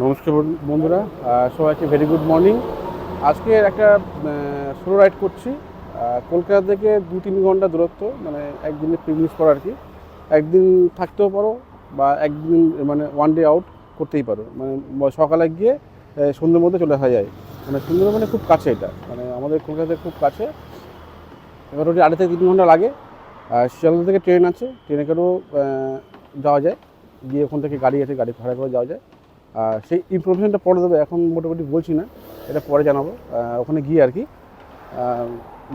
নমস্কার বন্ধুরা। সবাইকে ভেরি গুড মর্নিং আজকে একটা সোলো রাইড করছি। কলকাতা থেকে দু তিন ঘণ্টা দূরত্ব মানে একদিনে পিকনিক পর আর কি। একদিন থাকতেও পারো বা একদিন মানে ওয়ান ডে আউট করতেই পারো। মানে সকালে গিয়ে সন্ধ্যের মধ্যে চলে আসা যায়। মানে সন্ধ্যের মানে খুব কাছে এটা। মানে আমাদের কলকাতা থেকে খুব কাছে। এবার ওটি আড়াই থেকে তিন ঘণ্টা লাগে। আর শিয়ালদা থেকে ট্রেন আছে। ট্রেনে করেও যাওয়া যায়। গিয়ে ওখান থেকে গাড়ি আছে, গাড়ি ভাড়া করে যাওয়া যায়। সেই ইনফরমেশনটা পরে দেবে, এখন মোটামুটি বলছি না, এটা পরে জানাব ওখানে গিয়ে আর কি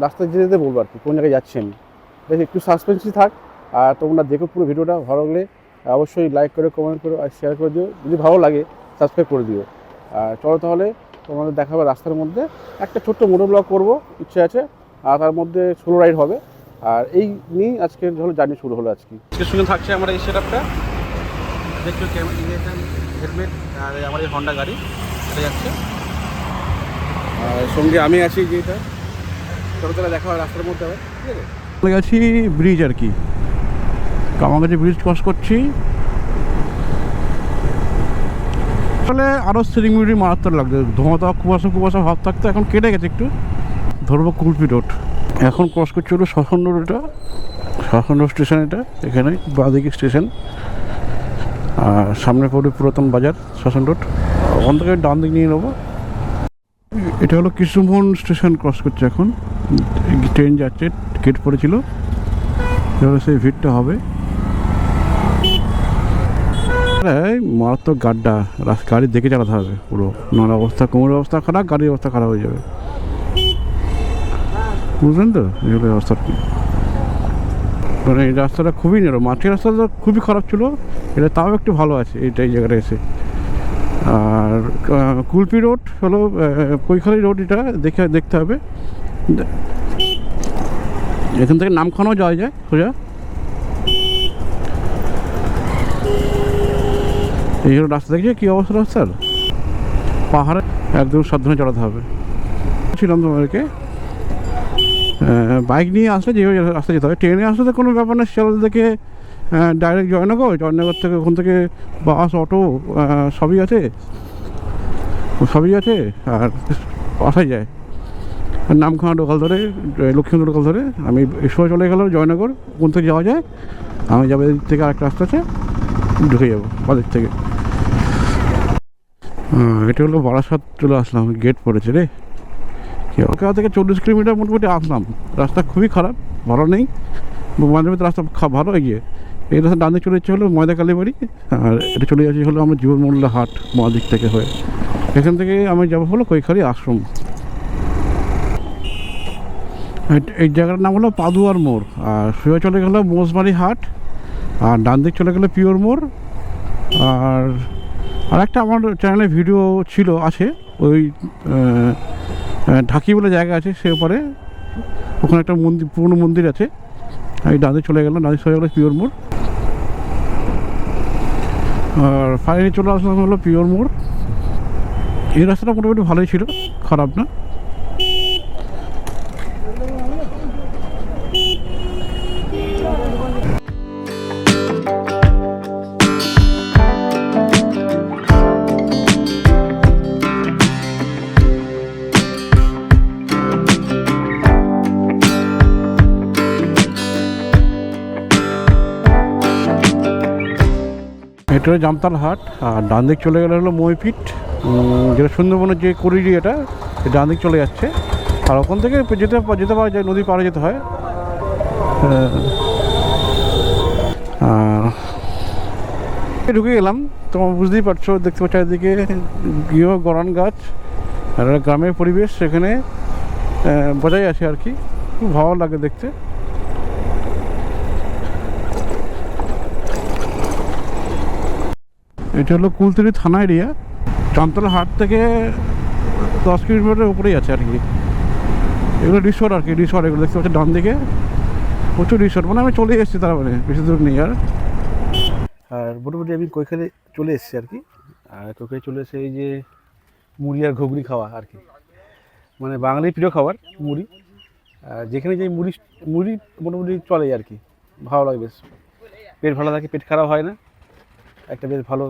রাস্তায় যেতে যেতে বলব আর কি, কোন জায়গায় যাচ্ছি আমি। বেশ, একটু সাসপেন্সই থাক, আর তোমরা দেখো পুরো ভিডিওটা, ভালো লাগলে অবশ্যই লাইক করে কমেন্ট করো, আর শেয়ার করে দিও, যদি ভালো লাগে সাবস্ক্রাইব করে দিও। আর চলো তাহলে, তোমাদের দেখাবে রাস্তার মধ্যে, একটা ছোট্ট মোটো ব্লগ করব, ইচ্ছে আছে, আর তার মধ্যে সোলো রাইড হবে। আর এই নিয়েই আজকের হলো জার্নি শুরু হলো আজকে। আজকের থাকছে আমার এই সেট আপটা দেখছ হেলমেট আর আমার এই হন্ডা গাড়ি এটা যাচ্ছে। আর সঙ্গে আমি আছি যেটা চলো তাহলে দেখা হয় রাস্তার মধ্যে আবার। ঠিক আছে? চলে গেছি ব্রিজ আর কি। কামাগাছি ব্রিজ ক্রস করছি। আসলে আরও সিলিং মিলি মারাত্মক লাগছে। ধোঁয়া কুয়াশা কুয়াশা ভাব থাকতো এখন কেটে গেছে একটু। ধরবো কুলপি রোড এখন ক্রস করছি হলো শাসন রোড এটা। শাসন রোড স্টেশন এটা এখানে বাদিকে স্টেশন সামনে পড়বে পুরাতন বাজার শাসন রোড। ওখান থেকে ডান দিক নিয়ে নেব। এটা হলো কৃষ্ণমোহন স্টেশন ক্রস করছে এখন। ট্রেন যাচ্ছে, গেট পড়েছিল। এবার সেই ভিড়টা হবে। মারাত্মক গাড্ডা। গাড়ি দেখে চালাতে হবে পুরো। নানা অবস্থা, কোমরের অবস্থা খারাপ, গাড়ির অবস্থা খারাপ হয়ে যাবে। বুঝলেন তো? এগুলো অবস্থা মানে এই রাস্তাটা খুবই নেরো মাটির রাস্তাটা খুবই খারাপ ছিল, এটা তাও একটু ভালো আছে এইটা এই জায়গাটা এসে। আর কুলপি রোড হলো কৈখালি রোড এটা দেখে, দেখতে হবে। এখান থেকে নামখানাও যাওয়া যায়, সোজা। এই হলো রাস্তা, দেখছি কী অবস্থা রাস্তার? পাহাড়ে একদম সাবধানে চড়াতে হবে। ছিলাম তোমাদেরকে। বাইক নিয়ে আসলে যেভাবে রাস্তা যেতে হবে। ট্রেনে আসলে তো কোনো ব্যাপার না, শিয়ালদা থেকে ডাইরেক্ট জয়নগর জয়নগর থেকে ওখান থেকে বাস অটো সবই আছে। সবই আছে, আর আসাই যায়। নামখানা লোকাল ধরে লক্ষ্মীন্দর লোকাল ধরে, আমি সময় চলে গেলাম জয়নগর কোন থেকে যাওয়া যায়। আমি যাব এদিক থেকে আরেকটা রাস্তা আছে, ঢুকে যাব বাদিক থেকে। এটা হলো বারাসাত চলে আসলাম গেট পড়েছে রে। কলকাতা থেকে চল্লিশ কিলোমিটার মোটামুটি আসলাম। রাস্তা খুবই খারাপ, ভালো নেই। মাঝে মধ্যে রাস্তা ভালো এগিয়ে এই রাস্তা ডান দিকে চলে যাচ্ছে হলো ময়দা কালীবাড়ি আর এটা চলে যাচ্ছে হলো আমার জীবন মোল্লা হাট বাঁ দিক থেকে হয়ে। এখান থেকে আমি যাব হলো কৈখালি আশ্রম। এই- জায়গাটার নাম হলো পাদুয়ার মোড়, আর সোজা চলে গেলো মোসবাড়ি হাট, আর ডান দিক চলে গেলো পিওর মোড়। আর আর একটা আমার চ্যানেলে ভিডিও ছিল, আছে, ওই ঢাকি বলে জায়গা আছে সে ওপারে। ওখানে একটা মন্দির, পুরনো মন্দির আছে। আমি ডাঁদে চলে গেলাম ডাঁদে চলে গেলো পিওর মোড়। আর ফাইনালি চলে আসলাম হলো পিওর মোড়। এই রাস্তাটা মোটামুটি ভালোই ছিল, খারাপ না। এটা জামতাল হাট, আর ডান দিক চলে গেলে হলো মইপিট যেটা সুন্দরবনের যে করিডি এটা ডান দিক চলে যাচ্ছে। আর ওখান থেকে যেতে যেতে পারা যায়, নদী পাড়ে যেতে হয়। আর ঢুকে গেলাম। তোমার বুঝতেই পারছ, দেখতে পাচ্ছ চারিদিকে গৃহ, গরান গাছ, আর গ্রামের পরিবেশ। সেখানে বজায় আছে আর কি। খুব ভালো লাগে দেখতে। এটা হলো কুলতলি থানা এরিয়া। চামতলা হাট থেকে দশ কিলোমিটারের উপরেই আছে আর কি। এগুলো রিসোর্ট আর কি রিসোর্ট এগুলো দেখতে পাচ্ছি ডান দিকে। প্রচুর রিসোর্ট মানে আমি চলে এসেছি তার মানে বেশি দূর নেই আর। আর মোটামুটি আমি কৈখালে চলে এসেছি আর কি। আর কৈখালে চলে এসে এই যে মুড়ি আর ঘুগনি খাওয়া আর কি। মানে বাঙালির প্রিয় খাবার, মুড়ি। আর যেখানে যে মুড়ি মুড়ি মোটামুটি চলে আর কি। ভালো লাগে বেশ। পেট ভালো থাকে, পেট খারাপ হয় না। একটা বেশ ভালো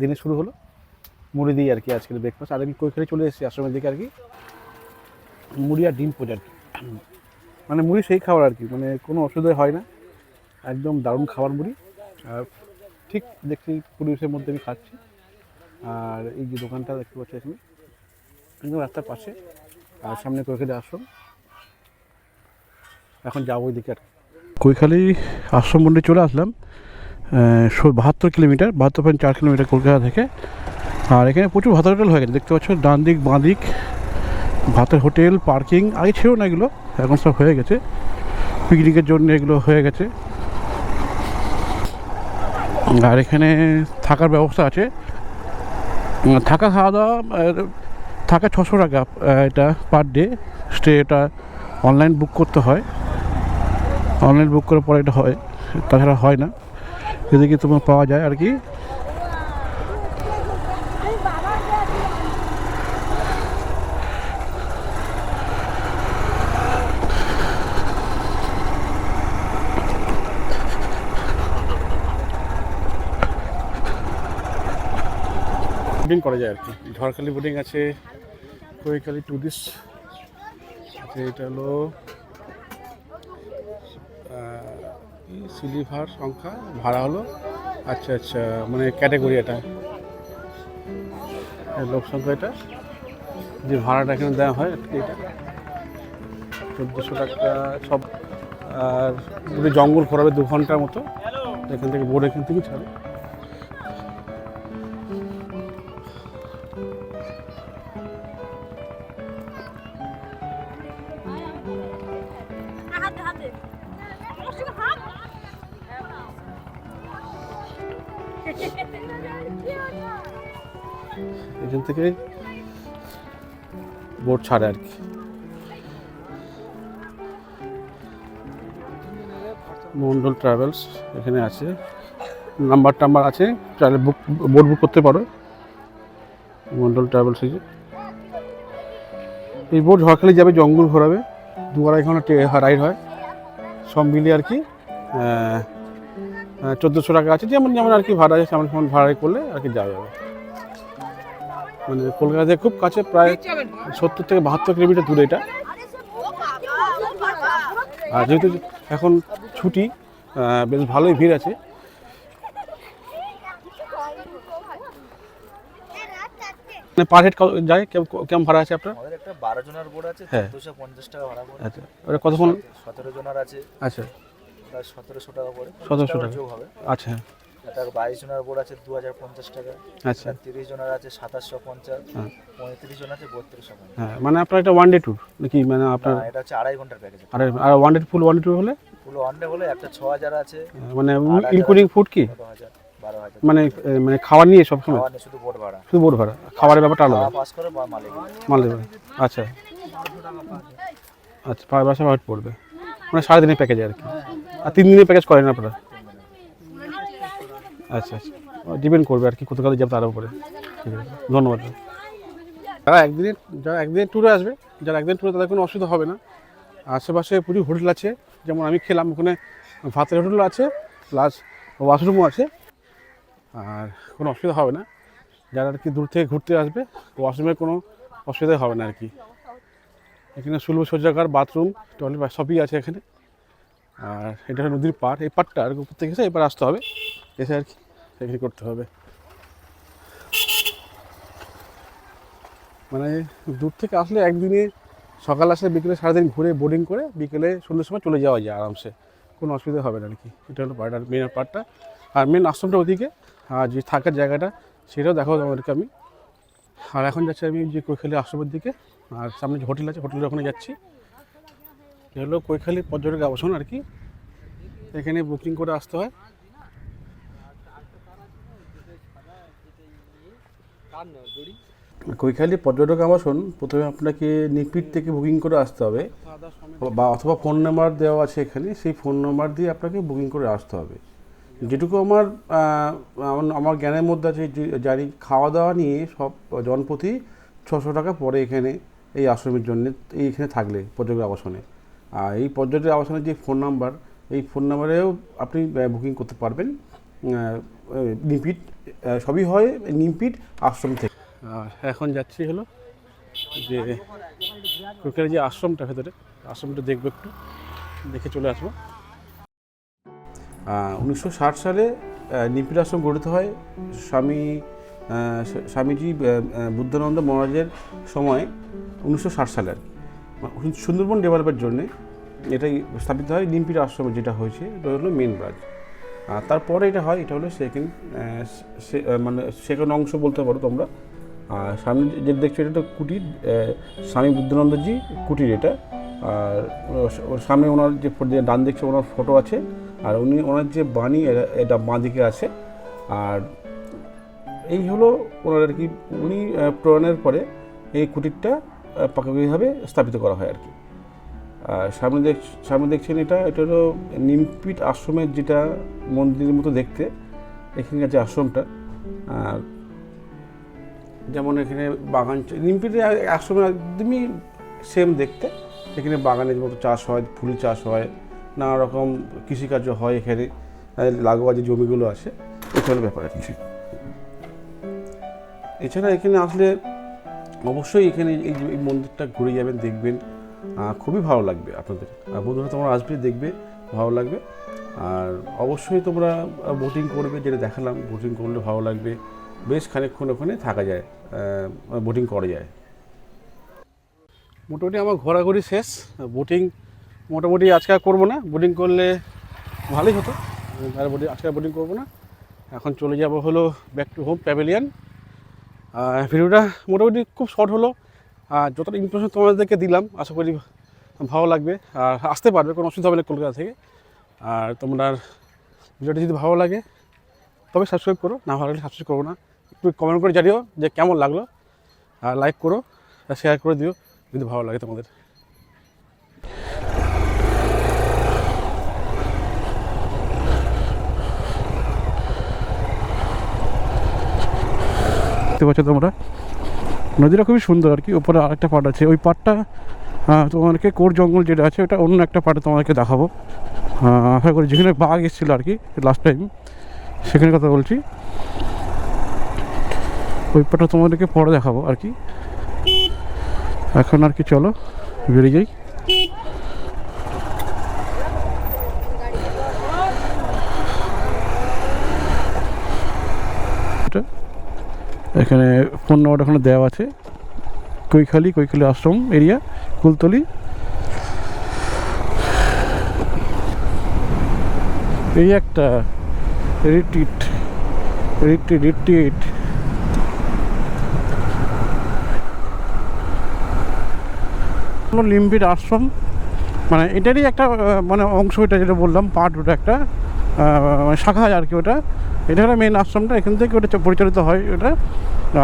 দিনে শুরু হলো। মুড়ি দিই আর কি আজকের ব্রেকফাস্ট আর আমি কৈখালি চলে এসেছি আশ্রমের দিকে আর কি। মুড়ি আর ডিম পোজ আর কি। মানে মুড়ি সেই খাবার আর কি। মানে কোনো অসুবিধা হয় না। একদম দারুণ খাবার মুড়ি। আর ঠিক দেখছি পরিবেশের মধ্যে আমি খাচ্ছি। আর এই যে দোকানটা দেখতে পাচ্ছি এখানে। একদম রাস্তার পাশে। আর সামনে কৈখালি আশ্রম। এখন যাব ওই দিকে আর। কৈখালি আশ্রম মন্দির চলে আসলাম। বাহাত্তর কিলোমিটার, বাহাত্তর পয়েন্ট চার কিলোমিটার কলকাতা থেকে। আর এখানে প্রচুর ভাতের হোটেল হয়ে গেছে। দেখতে পাচ্ছ, ডান দিক, বাঁ দিক, ভাতের হোটেল, পার্কিং, আগে ছিল না এগুলো, এখন সব হয়ে গেছে। পিকনিকের জন্য এগুলো হয়ে গেছে। আর এখানে থাকার ব্যবস্থা আছে। থাকা খাওয়া দাওয়া থাকা ছশো টাকা এটা পার ডে স্টে এটা অনলাইন বুক করতে হয়। অনলাইন বুক করার পরে এটা হয়, তাছাড়া হয় না। এদিকে তোমার পাওয়া যায় আর কি? বোটিং করা যায় আর কি। ঝড়খালি বোটিং আছে কৈখালি টুরিস্ট আছে এটা হলো সিলিভার সংখ্যা, ভাড়া হলো আচ্ছা আচ্ছা মানে ক্যাটাগরি এটা। লোক সংখ্যা এটা, যে ভাড়াটা এখানে দেওয়া হয়, এটা চোদ্দোশো টাকা, সব, আর জঙ্গল ঘোরাবে দু ঘণ্টার মতো, এখান থেকে বোর্ড এখান থেকে ছাড়ে। এখান থেকে বোট ছাড়ে আর কি। মন্ডল ট্রাভেলস এখানে আছে। নাম্বার টাম্বার আছে, চাইলে বুক বোট বুক করতে পারো। মন্ডল ট্রাভেলস এই এই বোট ঝড়খালি যাবে জঙ্গল ঘোরাবে। দু আড়াই ঘণ্টা রাইড হয়। সব মিলিয়ে আর কি চোদ্দোশো টাকা আছে যেমন যেমন আর কি ভাড়া আছে সেমন সেমন ভাড়া করলে আর কি যাওয়া যাবে। মানে কলকাতা থেকে খুব কাছে প্রায় সত্তর থেকে বাহাত্তর কিলোমিটার দূরে এটা। আর যেহেতু এখন ছুটি বেশ ভালোই ভিড় আছে। পার হেড যায় কেমন ভাড়া আছে আপনার? আমাদের একটা বারো জনের বোর্ড আছে হ্যাঁ। চোদ্দশো পঞ্চাশ টাকা ভাড়া আচ্ছা। ওটা কতক্ষণ? সতেরো জনের আছে। আচ্ছা। প্রায় সতেরোশো টাকা পড়ে 1700 টাকা। যোগ হবে। আচ্ছা। একটা বাইশ জনের বোর্ড আছে দু হাজার পঞ্চাশ টাকা। আচ্ছা। তিরিশ জনের আছে সাতাশশো পঞ্চাশ। হ্যাঁ। পঁয়ত্রিশ জন আছে বত্রিশশো হ্যাঁ মানে আপনার এটা ওয়ান ডে ট্যুর নাকি? মানে আপনার এটা হচ্ছে আড়াই ঘণ্টার প্যাকেজ আর আর one day full one day tour হলে? পুরো ওয়ান ডে হলে একটা ছ হাজার আছে মানে ইনক্লুডিং ফুড কি? হাজার মানে মানে খাবার নিয়ে সব সময়? শুধু বোর্ড ভাড়া। শুধু বোট ভাড়া। খাবারের ব্যাপারটা আলাদা। পাস করে মালিক মাল আচ্ছা। আচ্ছা পার বাসা পড়বে। মানে সাড়ে দিনের প্যাকেজ আর কি। আর তিন দিনের প্যাকেজ করেন আপনারা? আচ্ছা আচ্ছা। ডিপেন্ড করবে আর কি কোথাও যাবে তার উপরে। ঠিক আছে, ধন্যবাদ। যারা একদিনের যারা একদিনের ট্যুরে আসবে, যারা একদিন ট্যুরে তাদের কোনো অসুবিধা হবে না। আশেপাশে প্রচুর হোটেল আছে, যেমন আমি খেলাম, ওখানে ভাতের হোটেলও আছে প্লাস ওয়াশরুমও আছে। আর কোনো অসুবিধা হবে না। যারা আর কি দূর থেকে ঘুরতে আসবে ওয়াশরুমের কোনো অসুবিধা হবে না আর কি। এখানে সুলভ শৌচাগার, বাথরুম, টয়লেট সবই আছে এখানে। আর এটা নদীর পাড়। এই পাড়টা আর উপর থেকে এসে এবার আসতে হবে। এসে আর কি এখানে করতে হবে। মানে দূর থেকে আসলে একদিনে সকাল আসলে বিকেলে সারাদিন ঘুরে বোর্ডিং করে বিকেলে সন্ধ্যের সময় চলে যাওয়া যায় আরামসে। কোনো অসুবিধা হবে না আর কি। এটা হলো পাড়টা মেন পার্টটা আর মেন আশ্রমটা ওদিকে। আর যে থাকার জায়গাটা, সেটাও দেখাবো আমাদেরকে আমি। আর এখন যাচ্ছি আমি যে কৈখালি আশ্রমের দিকে। আর সামনে যে হোটেল আছে, হোটেলের ওখানে যাচ্ছি। হলো কৈখালি পর্যটক আবাসন আর কি। এখানে বুকিং করে আসতে হয়। কৈখালি পর্যটক আবাসন, প্রথমে আপনাকে নিকপিট থেকে বুকিং করে আসতে হবে। বা অথবা ফোন নাম্বার দেওয়া আছে এখানে, সেই ফোন নাম্বার দিয়ে আপনাকে বুকিং করে আসতে হবে। যেটুকু আমার আমার- জ্ঞানের মধ্যে আছে জানি খাওয়া দাওয়া নিয়ে সব জনপ্রতি ছশো টাকা পড়ে এখানে। এই আশ্রমের জন্য এইখানে থাকলে পর্যটক আবাসনে। আর এই পর্যটক আবাসনের যে ফোন নাম্বার এই ফোন নাম্বারেও আপনি বুকিং করতে পারবেন। নিমপিট সবই হয় নিমপিট আশ্রম থেকে। আর এখন যাচ্ছি হলো যে কুকের যে আশ্রমটা ভেতরে আশ্রমটা দেখব একটু দেখে চলে আসব। উনিশশো ষাট সালে আহ, আশ্রম গঠিত হয় স্বামী স্বামীজি বুদ্ধানন্দ মহারাজের সময় উনিশশো ষাট সালে সুন্দরবন ডেভেলপের জন্যে এটাই স্থাপিত হয়, নিমপির আশ্রমে যেটা হয়েছে, এটা হলো মেন ব্রাঞ্চ। আর তারপরে এটা হয়, এটা হলো সেকেন্ড মানে সেকেন্ড অংশ বলতে পারো তোমরা। আর সামনে যে দেখছ, এটা তো কুটির স্বামী বুদ্ধানন্দজি কুটির এটা। আর ওর- সামনে ওনার যে ডান দেখছে ওনার ফটো আছে। আর উনি, ওনার যে বাণী এটা- এটা বাঁ দিকে আছে। আর এই হলো ওনার আর কি, উনি প্রয়াণের পরে এই কুটিরটা পাকাপাকিভাবে স্থাপিত করা হয় আর কি। সামনে দেখ, সামনে দেখছেন এটা এটা হলো নিমপিট আশ্রমের যেটা মন্দিরের মতো দেখতে, এখানকার যে আশ্রমটা। আর যেমন এখানে বাগান আ- আশ্রমে একদমই সেম দেখতে, এখানে বাগানের মতো চাষ হয়, ফুল চাষ হয়, নানা রকম কৃষিকার্য হয় এখানে লাগোয়া যে জমিগুলো আছে হলো ব্যাপার কি। এছাড়া এখানে আসলে অবশ্যই এখানে এই এই মন্দিরটা ঘুরে যাবেন, দেখবেন খুবই ভালো লাগবে আপনাদের। আর বন্ধুরা, তোমরা আসবে, দেখবে, ভালো লাগবে। আর অবশ্যই তোমরা বোটিং করবে, যেটা দেখালাম বোটিং করলে ভালো লাগবে। বেশ খানিকক্ষণ ওখানে থাকা যায় বোটিং করা যায়। মোটামুটি আমার ঘোরাঘুরি শেষ। বোটিং মোটামুটি আজকে আর করব না। বোটিং করলে ভালোই হতো। আর বোটিং আজকে বোটিং করব না। এখন চলে যাব হলো ব্যাক টু হোম প্যাভিলিয়ান ভিডিওটা মোটামুটি খুব শর্ট হলো। আর যতটা ইনফরমেশন তোমাদেরকে দিলাম, আশা করি ভালো লাগবে। আর আসতে পারবে, কোনো অসুবিধা হবে না কলকাতা থেকে। আর তোমরা ভিডিওটা যদি ভালো লাগে, তবে সাবস্ক্রাইব করো, না ভালো লাগলে সাবস্ক্রাইব করো না। একটু কমেন্ট করে জানিও যে কেমন লাগল। আর লাইক করো, আর শেয়ার করে দিও, যদি ভালো লাগে তোমাদের। দেখতে পাচ্ছ তোমরা? নদীটা খুবই সুন্দর আর কি, উপরে আরেকটা পাট আছে। ওই পাটটা তোমাদেরকে কোর জঙ্গল যেটা আছে, ওটা অন্য একটা পাটে তোমাদেরকে দেখাবো। আশা করি যেখানে বাঘ এসেছিল আর কি লাস্ট টাইম সেখানে কথা বলছি। ওই পাটটা তোমাদেরকে পরে দেখাবো আর কি। এখন আর কি চলো, বেরিয়ে যাই। এখানে ফোন নাম্বারটা ওখানে দেওয়া আছে। কৈখালি কৈখালি আশ্রম এরিয়া কুলতলি। এই একটা রিট্রিট রিট্রিট রিট্রিট লিম্বির আশ্রম মানে এটারই একটা মানে অংশ এটা যেটা বললাম পার্ট ওটা একটা শাখা আর কি ওটা। এটা হলো মেন আশ্রমটা এখান থেকে ওটা পরিচালিত হয় ওটা।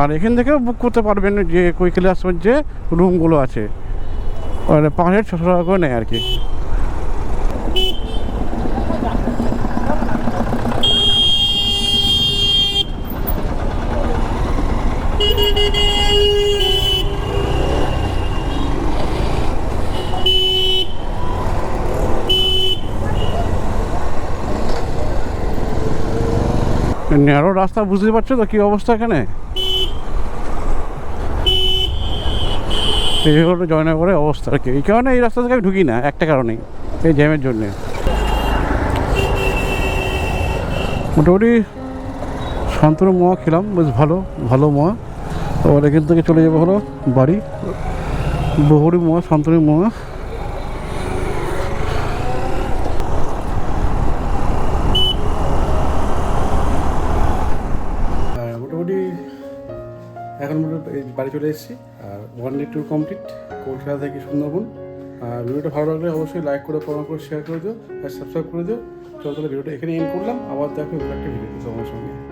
আর এখান থেকে বুক করতে পারবেন যে কৈকেলি আশ্রমের যে রুমগুলো আছে। আর পাঁচ হাজার ছশো টাকা করে নেয় আর কি। ন্যারো রাস্তা বুঝতে পারছ তো কী অবস্থা এখানে? এই হলো জয়নগরের অবস্থা। আর কি এই কারণে এই রাস্তা থেকে আমি ঢুকি না, একটা কারণেই, এই জ্যামের জন্যে। মোটামুটি শান্তনু মোয়া খেলাম, বেশ ভালো ভালো মোয়া। আবার এখান থেকে চলে যাব হলো বাড়ি। বহুরি মোয়া, শান্তনু মোয়া আর মোটামুটি এখন মোটামুটি এই বাড়ি চলে এসেছি, আর one day tour complete Kolkata থেকে সুন্দরবন। আর ভিডিওটা ভালো লাগলে অবশ্যই লাইক করে কমেন্ট করে শেয়ার করে দিও, আর সাবস্ক্রাইব করে দিও। চলো তাহলে ভিডিওটা এখানে এন্ড করলাম। আবার দেখো একটা ভিডিও তোমার সঙ্গে।